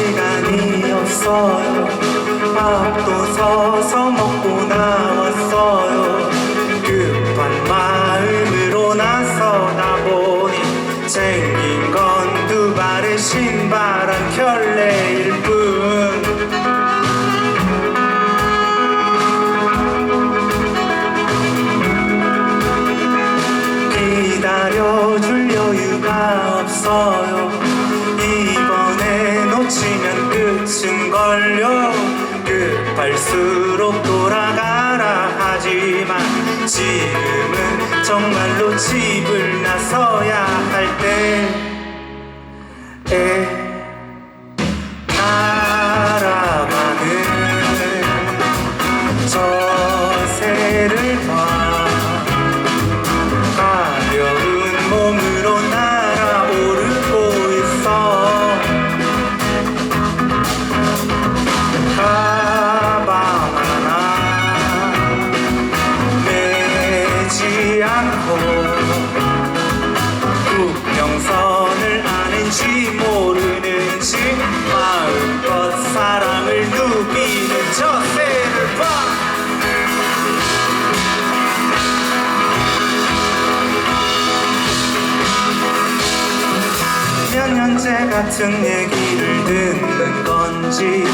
나왔어요. 밥도 서서 먹고 나왔어요. 급한 마음으로 나서다 보니 챙긴 건 두 발의 신발 한 켤레일 뿐. 기다려줄 여유가 없어요 이번에 놓치면 끝인걸요. 급할수록 돌아가라 하지만 지금은 정말로 집을 나서야 할 때 국경선을 아는지 모르는지 마음껏 사랑을 누비는 저 새를 봐 몇 년째 같은 얘기를 듣는 건지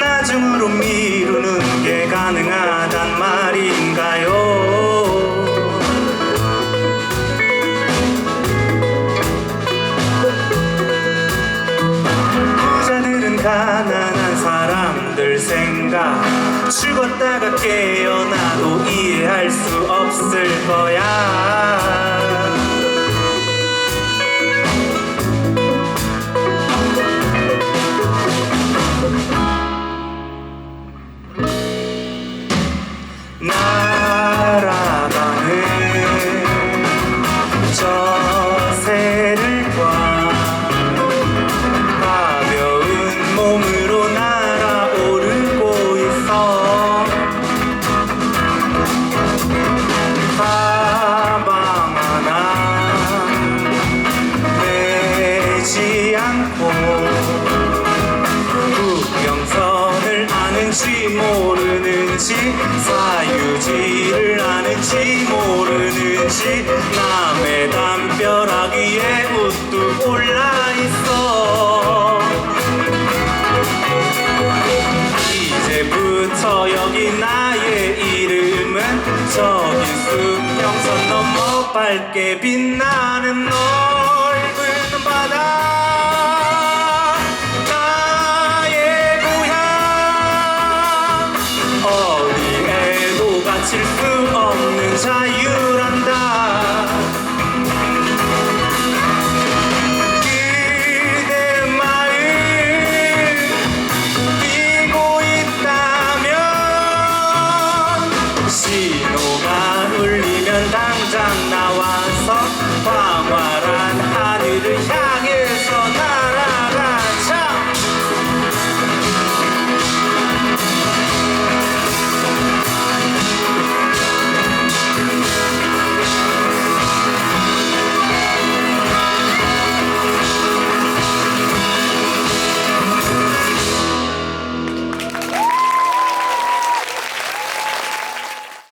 나중으로 미루는 게 가능하단 말인가요? 가난한 사람들 생각. 죽었다가 깨어나도 이해할 수 없을 거야 않고 국경선을 아는지 모르는지 사유지를 아는지 모르는지 남의 담벼락 위에 우뚝 올라있어. 이제부터 여기 나의 이름은 저기 수평선 넘어 밝게 빛나는 너 멈출 수 없는 자유